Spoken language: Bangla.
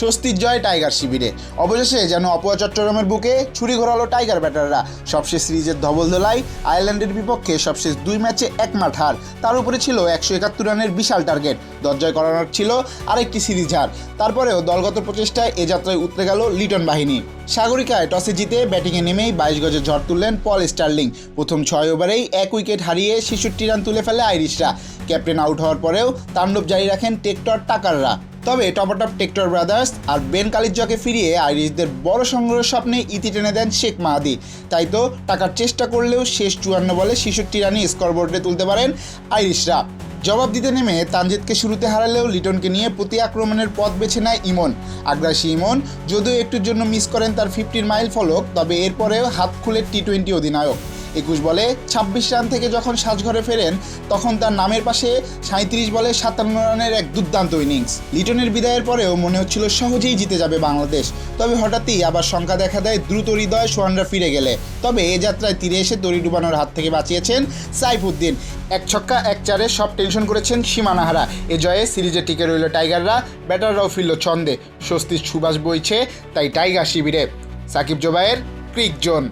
স্বস্তির জয় টাইগার শিবিরে। অবশেষে যেন অপয়া চট্টগ্রামের বুকে ছুরি ঘোরালো টাইগার ব্যাটাররা। সবশেষ সিরিজের ধবল দোলাই আয়ারল্যান্ডের বিপক্ষে সবশেষ দুই ম্যাচে এক মাঠ হার। তার উপরে ছিল একশো একাত্তর রানের বিশাল টার্গেট। দরজয় করানোর ছিল আরেকটি সিরিজ হার। তারপরেও দলগত প্রচেষ্টায় এ যাত্রায় উতরে গেল লিটন বাহিনী। সাগরিকায় টসে জিতে ব্যাটিংয়ে নেমেই বাইশ গজে ঝড় তুললেন পল স্টার্লিং। প্রথম ছয় ওভারেই এক উইকেট হারিয়ে ছেষট্টি রান তুলে ফেলে আইরিশরা। ক্যাপ্টেন আউট হওয়ার পরেও তাণ্ডব জারি রাখেন টেক্টর টাকাররা। তবে টপ টপাটপ টেক্টর ব্রাদার্স আর বেন কালিজ্জকে ফিরিয়ে আইরিশদের বড় সংগ্রহের স্বপ্নে ইতি টেনে দেন শেখ মাহাদি। তাই তো টাকার চেষ্টা করলেও শেষ চুয়ান্ন বলে ছেষট্টি রানই স্কোরবোর্ডে তুলতে পারেন আইরিশরা। জবাব দিতে নেমে তানজিদকে শুরুতে হারালেও লিটনকে নিয়ে প্রতি আক্রমণের পথ বেছে নেয় ইমন। আগ্রাসী ইমন, যদিও একটুর জন্য মিস করেন তার ফিফটিন মাইল ফলক, তবে এরপরেও হাত খুলে টি টোয়েন্টি অধিনায়ক। একুশ বলে, ছাব্বিশ রান থেকে যখন সাজঘরে ফেরেন, তখন তার নামের পাশে সাঁত্রিশ বলে সাতান্ন রানের এক দুর্দান্ত ইনিংস। লিটনের বিদায়ের পরেও মনে হচ্ছিল সহজেই জিতে যাবে বাংলাদেশ। তবে হঠাৎই আবার শঙ্কা দেখা দেয় দ্রুত হৃদয় সোহানরা ফিরে গেলে। তবে এ যাত্রায় তীরে এসে দড়ি ডুবানোর হাত থেকে বাঁচিয়েছেন সাইফুদ্দিন এক ছক্কা, এক চারে সব টেনশন করেছেন সীমানাহারা এ জয়ে সিরিজে টিকে রইল টাইগাররা, ব্যাটাররাও ফিরল ছন্দে। স্বস্তির সুবাস বইছে তাই টাইগার শিবিরে। Sakib Zobayer cric zone.